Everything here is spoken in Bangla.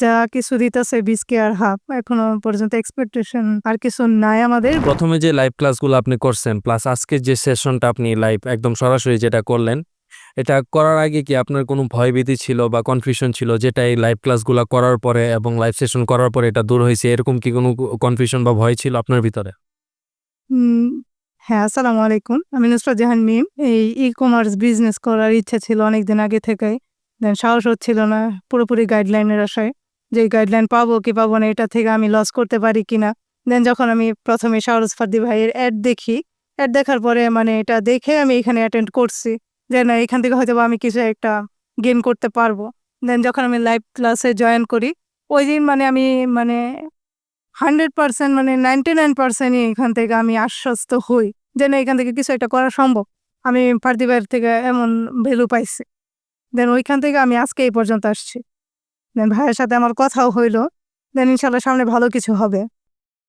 যা কিছু দিতেছে বিশ কে আর হাফ এখনও পর্যন্ত এক্সপেকটেশন আর কিছু নাই আমাদের। প্রথমে যে লাইভ ক্লাসগুলো আপনি করছেন প্লাস আজকের যে সেশনটা আপনি লাইভ একদম সরাসরি যেটা করলেন এটা করার আগে কি আপনার কোনো ভয়ভীতি ছিল বা কনফিউশন ছিল যেটা এই লাইভ ক্লাসগুলো করার পরে এবং লাইভ সেশন করার পরে এটা দূর হয়েছে? এরকম কি কোনো কনফিউশন বা ভয় ছিল আপনার ভিতরে? হ্যাঁ আসসালামু আলাইকুম। আমি নুসরাত জাহান মিম। এই ই কমার্স বিজনেস করার ইচ্ছা ছিল অনেক দিন আগে থেকেই। দেন সাহস হচ্ছিল না পুরোপুরি গাইডলাইনের আশায়। যে গাইডলাইন পাবো কি পাবো না, এটা থেকে আমি লস করতে পারি কিনা দেন যখন আমি প্রথমে শাহরুজ ফার্দি ভাইয়ের অ্যাড দেখি অ্যাড দেখার পরে মানে এটা দেখে আমি এখানে অ্যাটেন্ড করছি যে না, এখান থেকে হয়তো আমি কিছু একটা গেন করতে পারব। দেন যখন আমি লাইভ ক্লাসে জয়েন করি, ওই দিন মানে আমি মানে হান্ড্রেড পার্সেন্ট মানে নাইনটি নাইন পার্সেন্টই এখান থেকে আমি আশ্বস্ত হই যে না, এখান থেকে কিছু একটা করা সম্ভব। আমি পার্থিবের থেকে এমন ভ্যালু পাইছি। দেন ওইখান থেকে আমি আজকে এই পর্যন্ত আসছি। ভাইয়ের সাথে আমার কথাও হইল। দেন ইনশাল্লাহ সামনে ভালো কিছু হবে।